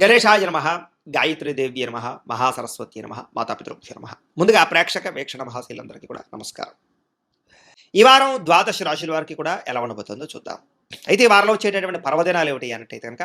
గణేశాయ నమ గాయత్రీదేవి నమ మహాసరస్వతి నమ మాతాపితృభ్య నమ. ముందుగా ప్రేక్షక వీక్షణ మహాశీలందరికీ కూడా నమస్కారం. ఈ వారం ద్వాదశ రాశుల వారికి కూడా ఎలా ఉండబోతుందో చూద్దాం. అయితే ఈ వారంలో వచ్చేటటువంటి పర్వదినాలు ఏమిటి అన్నట్టయితే కనుక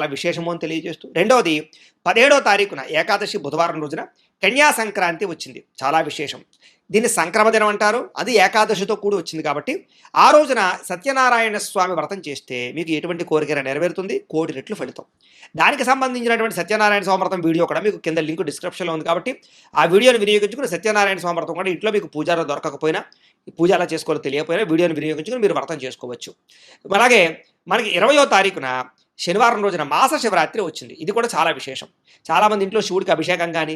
విశేషము అని తెలియజేస్తూ రెండవది పదిహేడో తారీఖున ఏకాదశి బుధవారం రోజున కన్యా సంక్రాంతి వచ్చింది. చాలా విశేషం. దీన్ని సంక్రమ దినం అంటారు. అది ఏకాదశితో కూడి వచ్చింది కాబట్టి ఆ రోజున సత్యనారాయణ స్వామి వ్రతం చేస్తే మీకు ఎటువంటి కోరిక నెరవేరుతుంది. కోటి రెట్లు ఫలితం. దానికి సంబంధించినటువంటి సత్యనారాయణ స్వామి వ్రతం వీడియో కూడా మీకు కింద లింక్ డిస్క్రిప్షన్లో ఉంది కాబట్టి ఆ వీడియోని వినియోగించుకుని సత్యనారాయణ స్వామి వ్రతం కూడా ఇంట్లో మీకు పూజారా దొరకకపోయినా పూజ ఎలా చేసుకోవాలో తెలియకపోయినా వీడియోని వినియోగించుకుని మీరు వ్రతం చేసుకోవచ్చు. అలాగే మనకి ఇరవయో తారీఖున శనివారం రోజున మాస శివరాత్రి వచ్చింది. ఇది కూడా చాలా విశేషం. చాలామంది ఇంట్లో శివుడికి అభిషేకం కానీ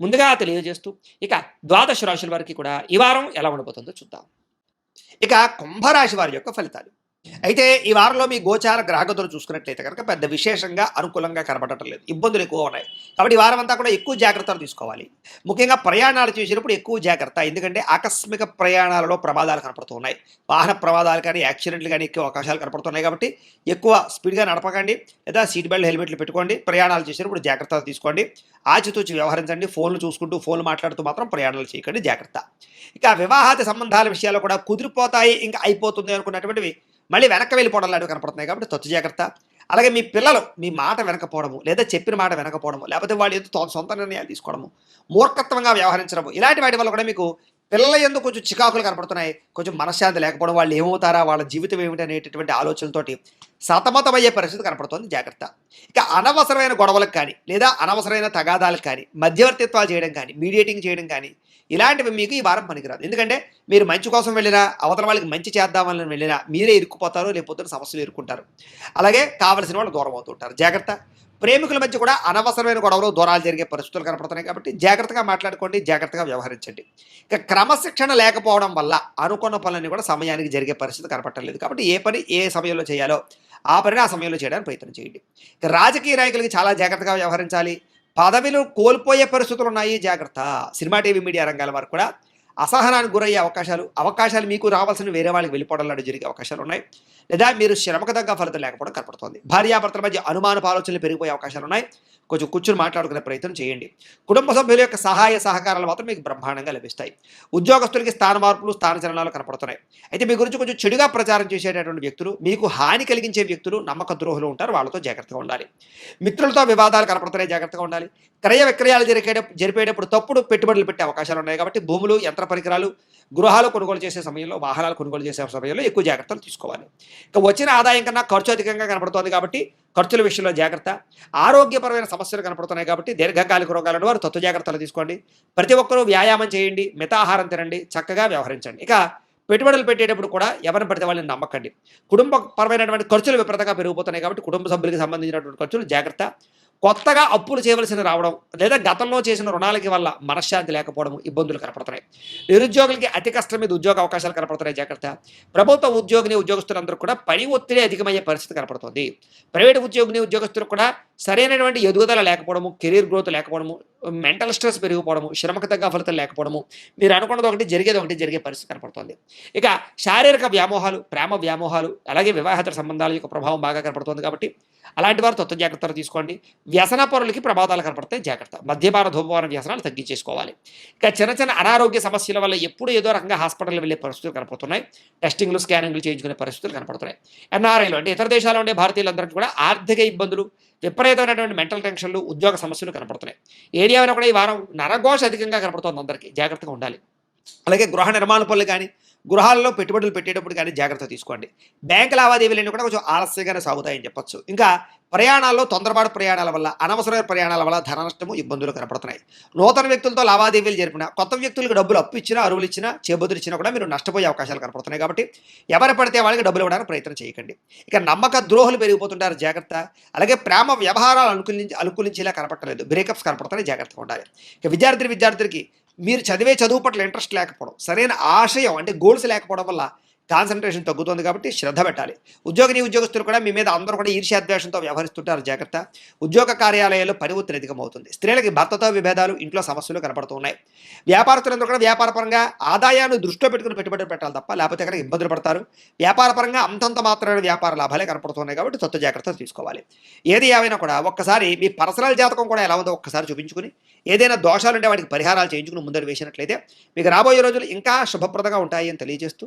ముందుగా తెలియజేస్తూ ఇక ద్వాదశ రాశుల వారికి కూడా ఈ వారం ఎలా ఉండబోతుందో చూద్దాం. ఇక కుంభరాశి వారి యొక్క ఫలితాలు. అయితే ఈ వారంలో మీ గోచార గ్రహగతులు చూసుకున్నట్లయితే కనుక పెద్ద విశేషంగా అనుకూలంగా కనబడటం లేదు. ఇబ్బందులు ఎక్కువ ఉన్నాయి. కాబట్టి ఈ వారం అంతా కూడా ఎక్కువ జాగ్రత్తలు తీసుకోవాలి. ముఖ్యంగా ప్రయాణాలు చేసినప్పుడు ఎక్కువ జాగ్రత్త. ఎందుకంటే ఆకస్మిక ప్రయాణాలలో ప్రమాదాలు కనపడుతున్నాయి. వాహన ప్రమాదాలు కానీ యాక్సిడెంట్లు కానీ ఎక్కువ అవకాశాలు కనపడుతున్నాయి కాబట్టి ఎక్కువ స్పీడ్గా నడపకండి. లేదా సీట్ బెల్ట్ హెల్మెట్లు పెట్టుకోండి. ప్రయాణాలు చేసినప్పుడు జాగ్రత్తలు తీసుకోండి. ఆచితూచి వ్యవహరించండి. ఫోన్లు చూసుకుంటూ ఫోన్లు మాట్లాడుతూ మాత్రం ప్రయాణాలు చేయకండి. జాగ్రత్త. ఇక వివాహాది సంబంధాల విషయాలు కూడా కుదిరిపోతాయి. ఇంకా అయిపోతుంది అనుకున్నటువంటివి మళ్ళీ వెనక్కి వెళ్ళిపోవడం లాంటివి కనపడుతున్నాయి కాబట్టి తొత్తు జాగ్రత్త. అలాగే మీ పిల్లలు మీ మాట వెనకపోవడము లేదా చెప్పిన మాట వెనకపోవడము లేకపోతే వాళ్ళు ఏదో సొంత నిర్ణయాలు తీసుకోవడము మూర్ఖత్వంగా వ్యవహరించడము ఇలాంటి వాటి వల్ల కూడా మీకు పిల్లల ఎందుకు కొంచెం చికాకులు కనపడుతున్నాయి. కొంచెం మనశ్శాంతి లేకపోవడం వాళ్ళు ఏమవుతారా? వాళ్ళ జీవితం ఏమిటి అనేటటువంటి ఆలోచనలతోటి సతమతమయ్యే పరిస్థితి కనపడుతోంది. జాగ్రత్త. ఇక అనవసరమైన గొడవలకు కానీ లేదా అనవసరమైన తగాదాలకు కానీ మధ్యవర్తిత్వాలు చేయడం కానీ మీడియేటింగ్ చేయడం కానీ ఇలాంటివి మీకు ఈ వారం పనికిరాదు. ఎందుకంటే మీరు మంచి కోసం వెళ్ళినా అవతల వాళ్ళకి మంచి చేద్దామని వెళ్ళినా మీరే ఇరుక్కుపోతారు లేకపోతే సమస్యలు ఇరుక్కుంటారు అలాగే కావలసిన వాళ్ళు దూరం అవుతుంటారు. జాగ్రత్త. ప్రేమికుల మధ్య కూడా అనవసరమైన గొడవలు దూరాలు జరిగే పరిస్థితులు కనపడుతున్నాయి కాబట్టి జాగ్రత్తగా మాట్లాడుకోండి జాగ్రత్తగా వ్యవహరించండి. ఇక క్రమశిక్షణ లేకపోవడం వల్ల అనుకున్న పనులన్నీ కూడా సమయానికి జరిగే పరిస్థితి కనపట్టలేదు కాబట్టి ఏ పని ఏ సమయంలో చేయాలో ఆ పనిని ఆ సమయంలో చేయడానికి ప్రయత్నం చేయండి. ఇక రాజకీయ నాయకులకి చాలా జాగ్రత్తగా వ్యవహరించాలి. పదవిలు కోల్పోయే పరిస్థితులు ఉన్నాయి జాగ్రత్త. సినిమా టీవీ మీడియా రంగాల వరకు కూడా అసహనానికి గురయ్యే అవకాశాలు అవకాశాలు మీకు రావాల్సిన వేరే వాళ్ళకి వెళ్ళిపోవడం జరిగే అవకాశాలు ఉన్నాయి. లేదా మీరు శ్రమకు తగ్గ ఫలితం లేకపోవడం కనపడుతుంది. భార్యాభర్తల మధ్య అనుమానపు ఆలోచనలు పెరిగిపోయే అవకాశాలు ఉన్నాయి. కొంచెం కూర్చుని మాట్లాడుకునే ప్రయత్నం చేయండి. కుటుంబ సభ్యుల యొక్క సహాయ సహకారాలు మాత్రం మీకు బ్రహ్మాండంగా లభిస్తాయి. ఉద్యోగస్తులకి స్థాన మార్పులు స్థాన చలనాలు కనపడుతున్నాయి. అయితే మీ గురించి కొంచెం చెడుగా ప్రచారం చేసేటటువంటి వ్యక్తులు మీకు హాని కలిగించే వ్యక్తులు నమ్మక ద్రోహులు ఉంటారు. వాళ్ళతో జాగ్రత్తగా ఉండాలి. మిత్రులతో వివాదాలు కనపడుతున్నాయి. జాగ్రత్తగా ఉండాలి. క్రయ విక్రయాలు జరిగే జరిపేటప్పుడు తప్పుడు పెట్టుబడులు పెట్టే అవకాశాలు ఉన్నాయి కాబట్టి భూములు యంత్ర పరికరాలు గృహాలు కొనుగోలు చేసే సమయంలో వాహనాలు కొనుగోలు చేసే సమయంలో ఎక్కువ జాగ్రత్తలు తీసుకోవాలి. ఇక వచ్చిన ఆదాయం కన్నా ఖర్చు అధికంగా కనపడుతోంది కాబట్టి ఖర్చుల విషయంలో జాగ్రత్త. ఆరోగ్యపరమైన సమస్యలు కనపడుతున్నాయి కాబట్టి దీర్ఘకాలిక రోగాలను వారు తత్వ జాగ్రత్తలు తీసుకోండి. ప్రతి ఒక్కరూ వ్యాయామం చేయండి మితాహారం తినండి చక్కగా వ్యవహరించండి. ఇక పెట్టుబడులు పెట్టేటప్పుడు కూడా ఎవరిని పడితే వాళ్ళని నమ్మకండి. కుటుంబపరమైనటువంటి ఖర్చులు విపరీతంగా పెరిగిపోతున్నాయి కాబట్టి కుటుంబ సభ్యులకు సంబంధించినటువంటి ఖర్చులు జాగ్రత్త. కొత్తగా అప్పులు చేయవలసిన రావడం లేదా గతంలో చేసిన రుణాలకి వల్ల మనశ్శాంతి లేకపోవడం ఇబ్బందులు కనపడుతున్నాయి. నిరుద్యోగులకి అతి కష్టం మీద ఉద్యోగ అవకాశాలు కనపడుతున్నాయి జాగ్రత్త. ప్రభుత్వ ఉద్యోగిని ఉద్యోగస్తులందరూ కూడా పని ఒత్తిడి అధికమయ్యే పరిస్థితి కనపడుతుంది. ప్రైవేట్ ఉద్యోగిని ఉద్యోగస్తులకు కూడా సరైనటువంటి ఎదుగుదల లేకపోవడము కెరీర్ గ్రోత్ లేకపోవడము మెంటల్ స్ట్రెస్ పెరిగిపోవడము శ్రమకు తగ్గ ఫలితం లేకపోవడము మీరు అనుకున్నది ఒకటి జరిగేది ఒకటి జరిగే పరిస్థితి కనపడుతుంది. ఇక శారీరక వ్యామోహాలు ప్రేమ వ్యామోహాలు అలాగే వివాహేతర సంబంధాల యొక్క ప్రభావం బాగా కనపడుతుంది కాబట్టి అలాంటి వారు తత్వ జాగ్రత్తలు తీసుకోండి. వ్యసన పరులకి ప్రమాదాలు కనపడతాయి జాగ్రత్త. మద్యపాన ధూమపాన వ్యసనాలు తగ్గించేసుకోవాలి. ఇక చిన్న చిన్న అనారోగ్య సమస్యల వల్ల ఎప్పుడు ఏదో రకంగా హాస్పిటల్ వెళ్ళే పరిస్థితులు కనపడుతున్నాయి. టెస్టింగ్లు స్కానింగ్లు చేయించుకునే పరిస్థితులు కనపడుతున్నాయి. ఎన్ఆర్ఐలు అంటే ఇతర దేశాల్లో ఉండే భారతీయులందరికీ కూడా ఆర్థిక ఇబ్బందులు విపరీత విపరీతమైనటువంటి మెంటల్ టెన్షన్లు ఉద్యోగ సమస్యలు కనపడుతున్నాయి. ఏరియాలో కూడా ఈ వారం నరఘోష అధికంగా కనపడుతుంది అందరికీ. జాగ్రత్తగా ఉండాలి. అలాగే గృహ నిర్మాణ పనులు కానీ గృహాల్లో పెట్టుబడులు పెట్టేటప్పుడు కానీ జాగ్రత్త తీసుకోండి. బ్యాంక్ లావాదేవీలన్నీ కూడా కొంచెం ఆలస్యంగానే సాగుతాయని చెప్పొచ్చు. ఇంకా ప్రయాణాల్లో తొందరపాటు ప్రయాణాల వల్ల అనవసరమైన ప్రయాణాల వల్ల ధన నష్టము ఇబ్బందులు కనపడుతున్నాయి. నూతన వ్యక్తులతో లావాదేవీలు జరిపిన కొత్త వ్యక్తులకు డబ్బులు అప్పు ఇచ్చినా అరువులు ఇచ్చినా చేబుదులు ఇచ్చినా కూడా మీరు నష్టపోయే అవకాశాలు కనపడుతున్నాయి కాబట్టి ఎవరు పడితే వాళ్ళకి డబ్బులు ఇవ్వడానికి ప్రయత్నం చేయకండి. ఇక నమ్మక ద్రోహులు పెరిగిపోతుంటారు జాగ్రత్త. అలాగే ప్రేమ వ్యవహారాలు అనుకూలించి అనుకూలించేలా కనపడలేదు బ్రేకప్స్ కనపడుతున్నాయి జాగ్రత్తగా ఉండాలి. ఇక విద్యార్థి విద్యార్థులకి మీరు చదివే చదువు పట్ల ఇంట్రెస్ట్ లేకపోవడం సరైన ఆశయం అంటే గోల్స్ లేకపోవడం వల్ల కాన్సన్ట్రేషన్ తగ్గుతుంది కాబట్టి శ్రద్ధ పెట్టాలి. ఉద్యోగిని ఉద్యోగస్తులు కూడా మీ మీద అందరూ కూడా ఈర్ష్యాద్వేషంతో వ్యవహరిస్తుంటారు జాగ్రత్త. ఉద్యోగ కార్యాలయాల్లో పని ఒత్తిడి అధికమవుతుంది. స్త్రీలకి భర్తతో విభేదాలు ఇంట్లో సమస్యలు కనపడుతున్నాయి. వ్యాపారస్తులందరూ కూడా వ్యాపారపరంగా ఆదాయాన్ని దృష్టిలో పెట్టుకుని పెట్టుబడి పెట్టాలి తప్ప లేకపోతే కనుక ఇబ్బందులు పడతారు. వ్యాపారపరంగా అంతంత మాత్రమే వ్యాపార లాభాలే కనపడుతున్నాయి కాబట్టి తత్వ జాగ్రత్తలు తీసుకోవాలి. ఏది ఏమైనా కూడా ఒక్కసారి మీ పర్సనల్ జాతకం కూడా ఎలా ఉందో ఒక్కసారి చూపించుకుని ఏదైనా దోషాలు ఉంటే వాటికి పరిహారాలు చేయించుకుని ముందరు వేసినట్లయితే మీకు రాబోయే రోజులు ఇంకా శుభప్రదంగా ఉంటాయి అని తెలియజేస్తూ